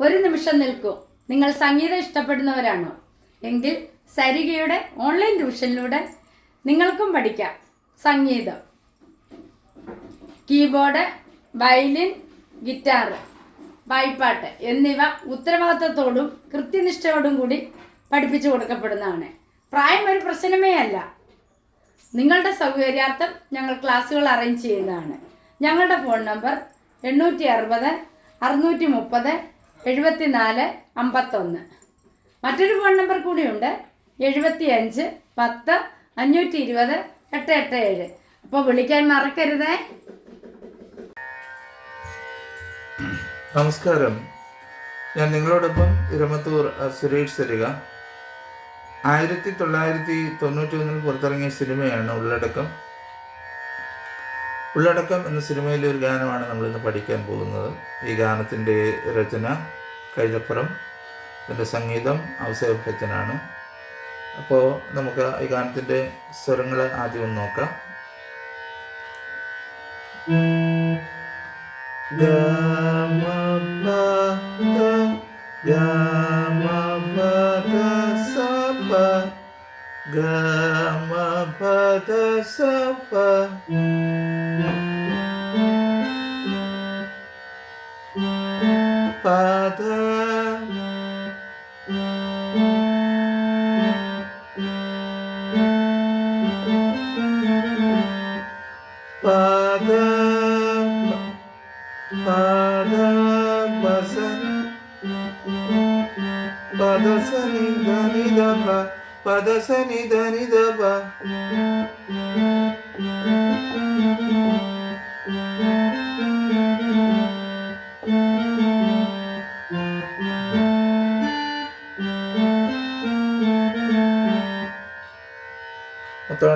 ഒരു നിമിഷം നിൽക്കൂ. നിങ്ങൾ സംഗീതം ഇഷ്ടപ്പെടുന്നവരാണോ? എങ്കിൽ സരികയുടെ ഓൺലൈൻ ട്യൂഷനിലൂടെ നിങ്ങൾക്കും പഠിക്കാം. സംഗീതം. കീബോർഡ് വയലിൻ ഗിറ്റാർ വായ്പാട്ട് എന്നിവ ഉത്തരവാദിത്തത്തോടും കൃത്യനിഷ്ഠയോടും കൂടി പഠിപ്പിച്ചു കൊടുക്കപ്പെടുന്നതാണ്. പ്രായം ഒരു പ്രശ്നമേ അല്ല. നിങ്ങളുടെ സൗകര്യാർത്ഥം ഞങ്ങൾ ക്ലാസ്സുകൾ അറേഞ്ച് ചെയ്യുന്നതാണ്. ഞങ്ങളുടെ ഫോൺ നമ്പർ എണ്ണൂറ്റി അറുപത് അറുന്നൂറ്റി മുപ്പത് എഴുപത്തിനാല് അമ്പത്തൊന്ന്. മറ്റൊരു ഫോൺ നമ്പർ കൂടിയുണ്ട്. എഴുപത്തി അഞ്ച് പത്ത് അഞ്ഞൂറ്റി ഇരുപത് എട്ട് എട്ട് ഏഴ് അപ്പോൾ വിളിക്കാൻ മറക്കരുതേ. നമസ്കാരം. ഞാൻ നിങ്ങളോടൊപ്പം ഇരമത്തൂർ സുരേഷ് സരിക ആയിരത്തി തൊള്ളായിരത്തി തൊണ്ണൂറ്റി ഒന്നിൽ പുറത്തിറങ്ങിയ സിനിമയാണ് ഉള്ളടക്കം. ഉള്ളടക്കം എന്ന സിനിമയിലെ ഒരു ഗാനമാണ് നമ്മളിന്ന് പഠിക്കാൻ പോകുന്നത്. ഈ ഗാനത്തിന്റെ രചന കൈതപ്പുറം ഇതിന്റെ സംഗീതം ഔസേബ് അപ്പോൾ നമുക്ക് ഈ ഗാനത്തിന്റെ സ്വരങ്ങൾ ആദ്യം ഒന്ന് നോക്കാം. Gamma Gamma Gama pada. Sapa Pada. Pada Pada Pada Pada Pada Pada pada sani dani daba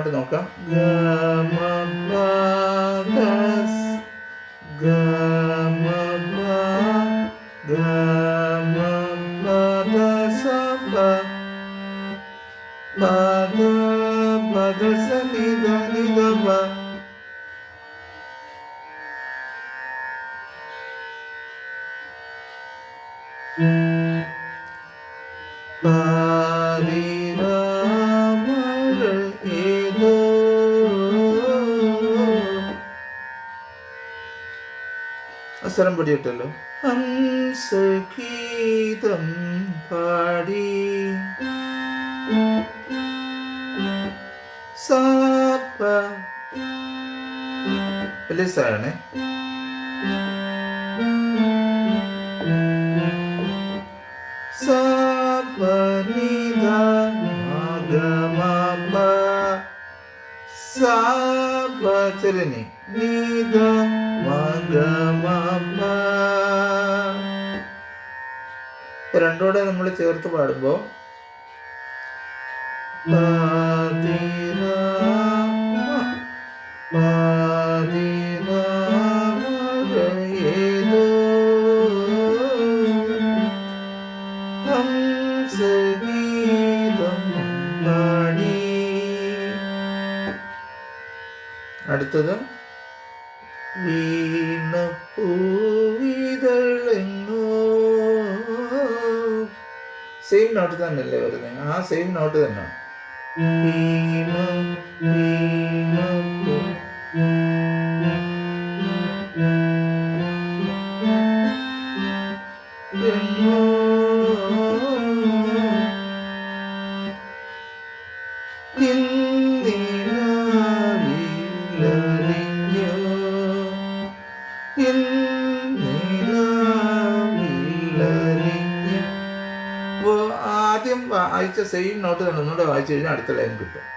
que não, cá. Gama, അവസരം പിടിയിട്ടല്ലോ. ഹംസഗീതം പാടി. മഗമപ സപചരണി നിധ രണ്ടോടെ നമ്മൾ ചേർത്ത് പാടുമ്പോൾ വീണപ്പൂവിതളെങ്ങോ സെയിം നോട്ട് തന്നെയല്ലേ വരുന്നത് ആ സെയിം നോട്ട് തന്നെ വീണ വീണപ്പൂ സെയിം നോട്ട് തന്നെ ഒന്നുകൂടെ വായിച്ചു കഴിഞ്ഞാൽ അടുത്ത ലൈൻ കിട്ടും.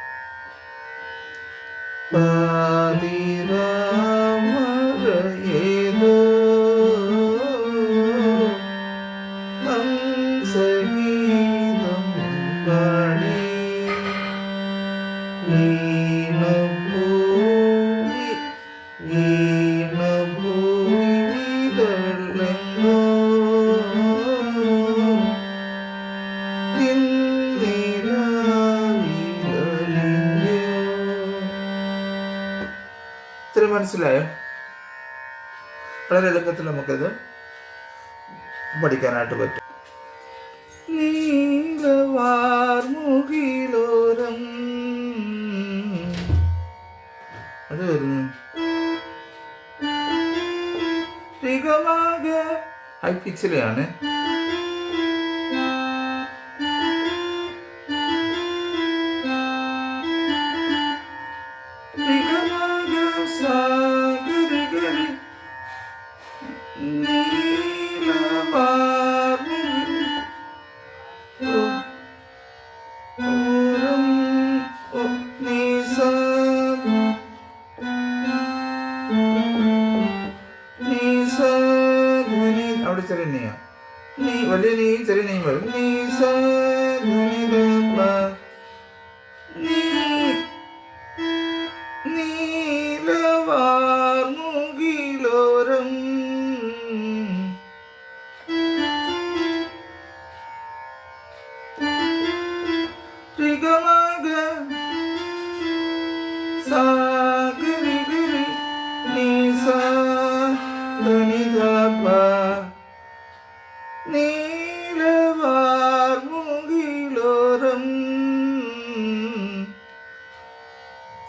മനസ്സിലായോ? വളരെ എളുപ്പത്തിൽ നമുക്കിത് പഠിക്കാനായിട്ട് പറ്റും. നീലവാർമുകിലോരം. അത് വരുന്നു. ഹൈ പിച്ചിലെയാണ്. அப்படி சரி நீ நீ வலி நீ சரி நீ நீ சரி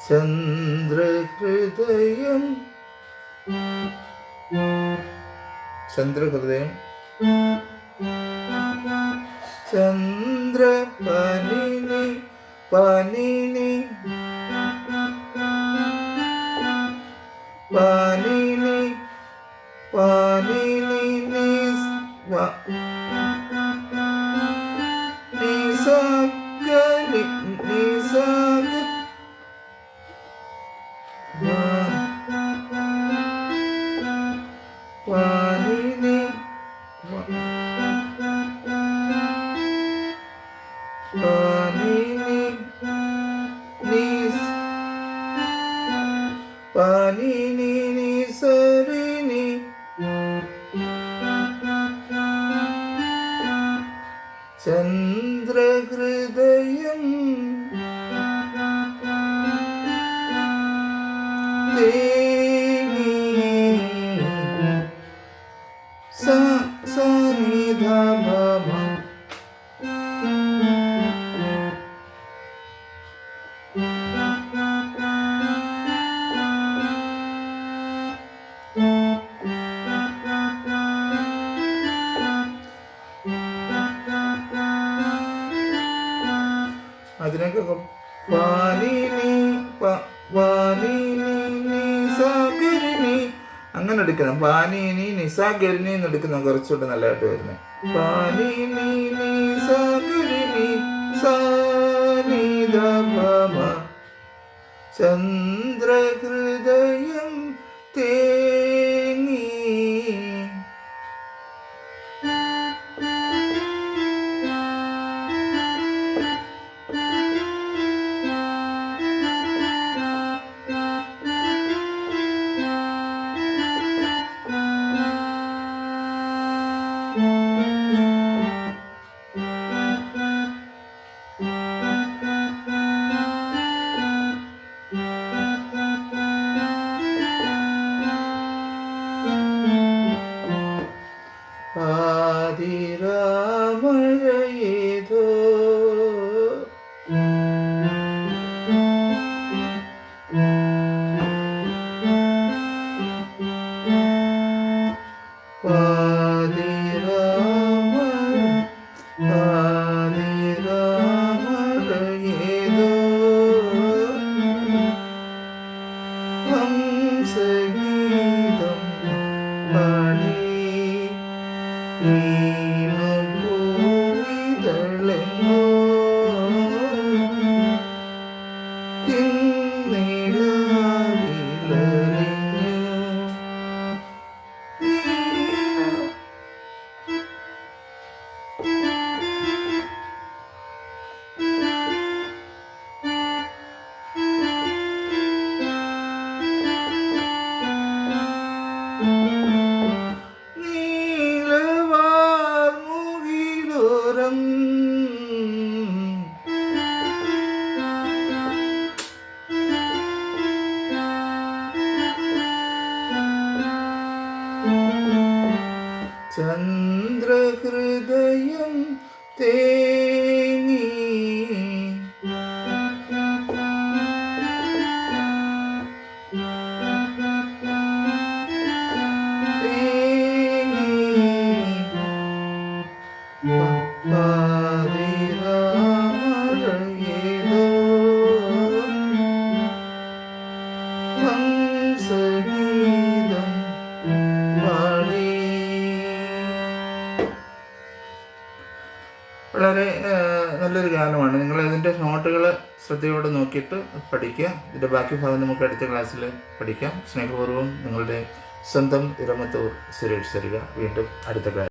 ചന്ദ്രഹൃദയം. ചന്ദ്രഹൃദയം. Chandra panini panini panini നിസ് Pani ni ni sari ni Chandra Hridayam Devi പാനീനി നിസാഗരിനി എന്ന് എടുക്കുന്ന കുറച്ചുകൂടെ നല്ലതായിട്ട് വരുന്നത് പാനീനി നിസാഗരിനി സാനിധ വളരെ നല്ലൊരു ഗാനമാണ്. നിങ്ങൾ ഇതിന്റെ നോട്ടുകൾ ശ്രദ്ധയോടെ നോക്കിയിട്ട് പഠിക്കുക. ഇതിന്റെ ബാക്കി ഭാഗം നമുക്ക് അടുത്ത ക്ലാസ്സിൽ പഠിക്കാം. സ്നേഹപൂർവം നിങ്ങളുടെ സ്വന്തം ഇരമത്തൂർ സുരേഷ് തരിക വീണ്ടും അടുത്ത ക്ലാസ്